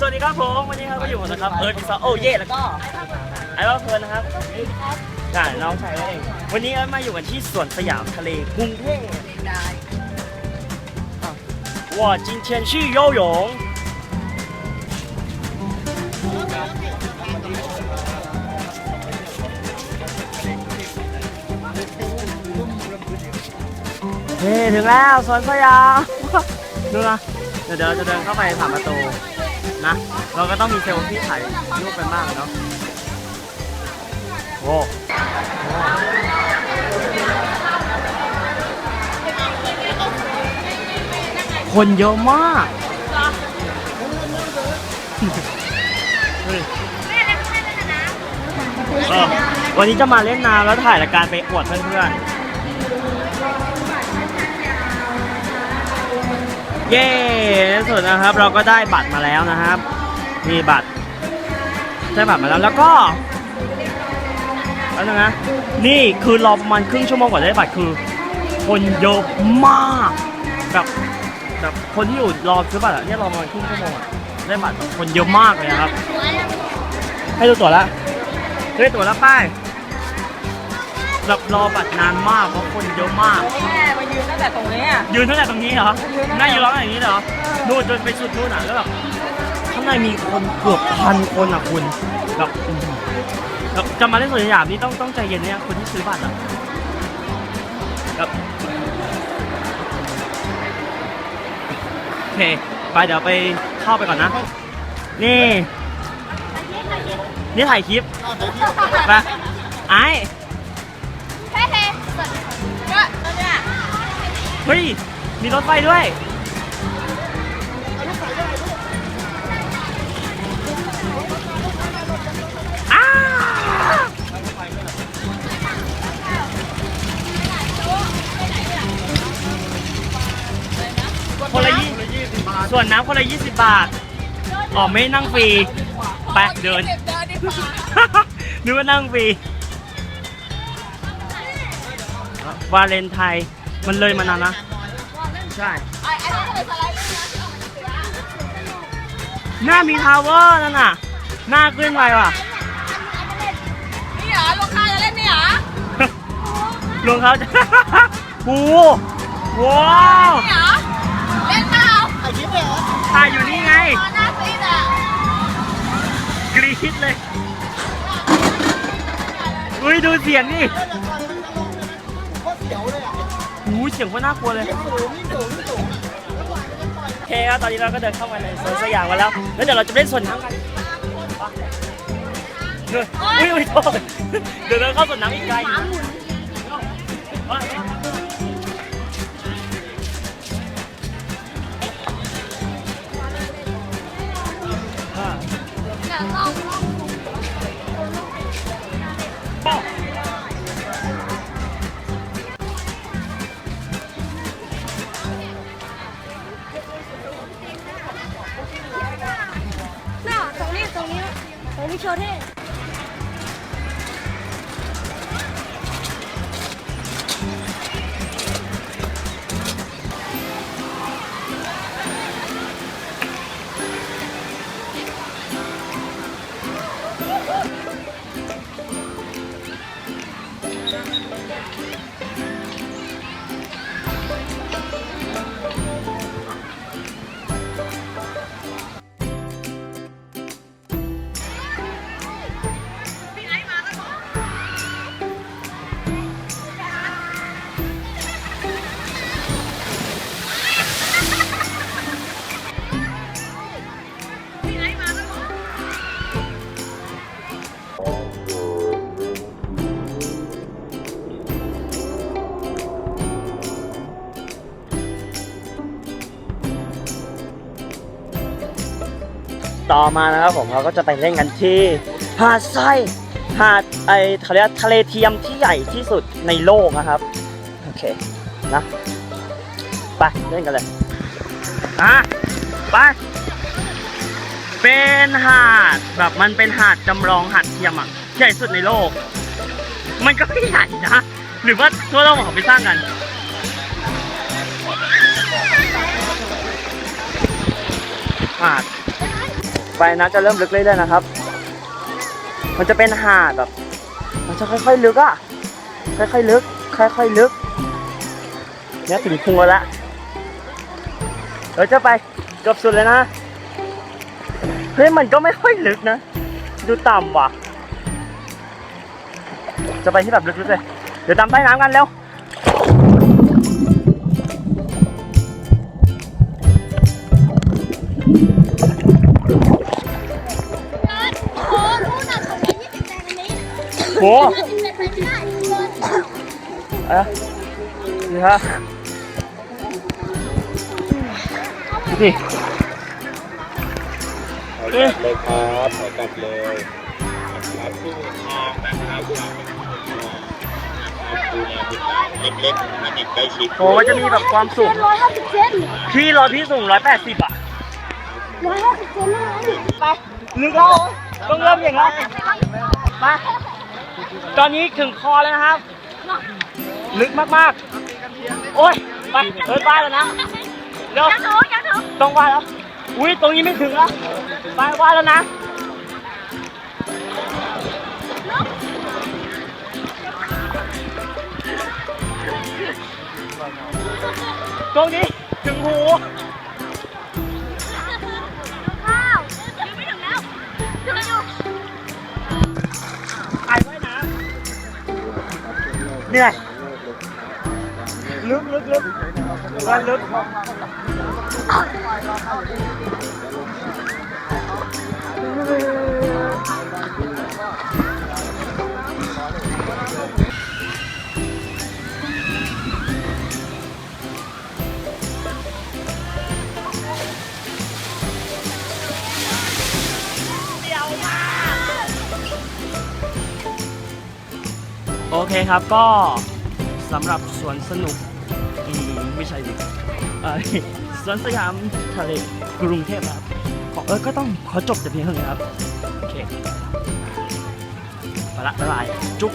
สวัสดีครับผมวันนี้ครับก็อยู่กับนะครับเอิร์ธพิซซโอเย่แล้วก็ไอ้บ้าเพิร์นนะครับค่ะน้องชายนั่เองวันนี้เอิร์ธมาอยู่กันที่สวนสยามทะเลกรุงเทพอะว่าจินเทียนชื่อโยหยงเฮ้ถึงแล้วสวนสยามดูนะเดี๋ยวเดี๋ยวเราจะเดินเข้าไปผ่านประตู นะ เราก็ต้องมีเซลฟี่ถ่ายรูปกันบ้างเนาะโอ้คนเยอะมากเฮ้ยเออวันนี้จะมาเล่นน้ำแล้วถ่ายรายการไปอวดเพื่อนๆ เย้สุดนะครับเราก็ได้บัตรมาแล้วนะครับมีบัตรได้บัตรมาแล้วแล้วก็แล้วนะนี่คือรอประมาณครึ่งชั่วโมงกว่าจะได้บัตรคือ คนเยอะมากแบบแบบคนที่อยู่รอซื้อบัตรอะเนี่ยรอประมาณครึ่งชั่วโมงอะได้บัตรแบบคนเยอะมากเลยนะครับ ให้ดูตั๋วล้วได้ตั๋วล้วป้าย แบบรอบัตรนานมากเพราะคนเยอะมาก แม่มายืนตั้งแต่ตรงนี้อะ ยืนเท่าไหร่ตรงนี้เหรอน่ายืนร้องอย่างนี้เหรอนู่นจนไปสุดนู่นอะแล้วแบบข้างในมีคนเกือบพันคนอะคุณแบบอื้อหือแบบจะมาเล่นสวนสยามนี่ต้องต้องใจเย็นเนี่ยคนที่ซื้อบัตรอะแบบโอเคไปเดี๋ยวไปเข้าไปก่อนนะ นี่ นี่ถ่ายคลิปไปไอ้ เฮ้ย มีรถไฟด้วย อ้าคนละยี่ส่วนน้ำคนละยี่สิบบาท อ๋อไม่นั่งฟรีไปเดินเดินดีกว่านึกว่านั่งฟรี วาเลนไทน์ มันเลยมานานนะ ใช่ไอ้ไอ้นี่ก็เลยสไลด์เลยนะหน้ามีทาวเวอร์นั่นน่ะ หน้าขึ้นไปว่ะนี่เหรอลูกค้าจะเล่นนี่เหรอลงเขาจะ โอ้โหว้าวนี่เหรอ เล่นเปล่าถ่ายอยู่นี่ไง ตอนหน้าซีดอะกรี๊ดเลย อุ้ยดูเสียงนี่โอ้ ยเสียงก็น่ากลัวเลยโอเคครับตอนนี้เราก็เดินเข้ามาในสวนสยามกันแล้วแล้วเดี๋ยวเราจะไปเล่นสวนน้ำกันนู่นอุ้ยอุ้ยโทษเดี๋ยวเราเข้าสวนน้ำอีกไกลเดี๋ยวลอง ไม่โชว์เท่ ต่อมานะครับผมเราก็จะไปเล่นกันที่หาดทรายหาดไอเขาเรียกทะเลเทียมที่ใหญ่ที่สุดในโลกนะครับโอเคนะไปเล่นกันเลยอะไปเป็นหาดแบบมันเป็นหาดจำลองหาดเทียมอะใหญ่สุดในโลก มันก็ไม่ใหญ่นะหรือว่าทั่วโลกเขาไปสร้างกันหาด ไปน้ำจะเริ่มลึกเรื่อยๆนะครับ มันจะเป็นหาดแบบ มันจะค่อยๆลึกอะค่อยๆลึก ค่อยๆลึกเนี่ยถึงพุงแล้วละเดี๋ยวจะไปเกือบสุดเลยนะ เฮ้ยมันก็ไม่ค่อยลึกนะ ดูต่ำว่ะ จะไปที่แบบลึกๆเลย เดี๋ยวดำใต้น้ำกันเร็ว โหยี่สิบแปดไปไม่ได้เกินเอะนี่ฮะดูสิถอยกลับเลยครับถอยกลับเลยครับครึ่งทางนะครับดูแลผู้ชายเล็กๆนะเด็กใกล้ชิดโหมันจะมีแบบความสูงร้อยห้าสิบเซนพี่รอยพี่สูงร้อยแปดสิบอะร้อยห้าสิบเซนนะไปลึกแล้วต้องเริ่มอย่างนั้นมา ตอนนี้ถึงคอแล้วนะครับ ลึกมากๆ โอ้ยไปเออไปแล้วนะเร็วยังถึงยังถึงต้องว่าแล้ว อุ้ยตรงนี้ไม่ถึงแล้วไปว่าแล้วนะตรงนี้ถึงหู เหนื่อยลึกลึกลึกว่ายลึก เคครับก็สำหรับสวนสนุกอืมไม่ใช่ดิเอ่อสวนสยามทะเลกรุงเทพนะครับขอเออก็ต้องขอจบแต่เพียงเท่านี้ครับ โอเคไปละบ๊ายบายจุ๊บ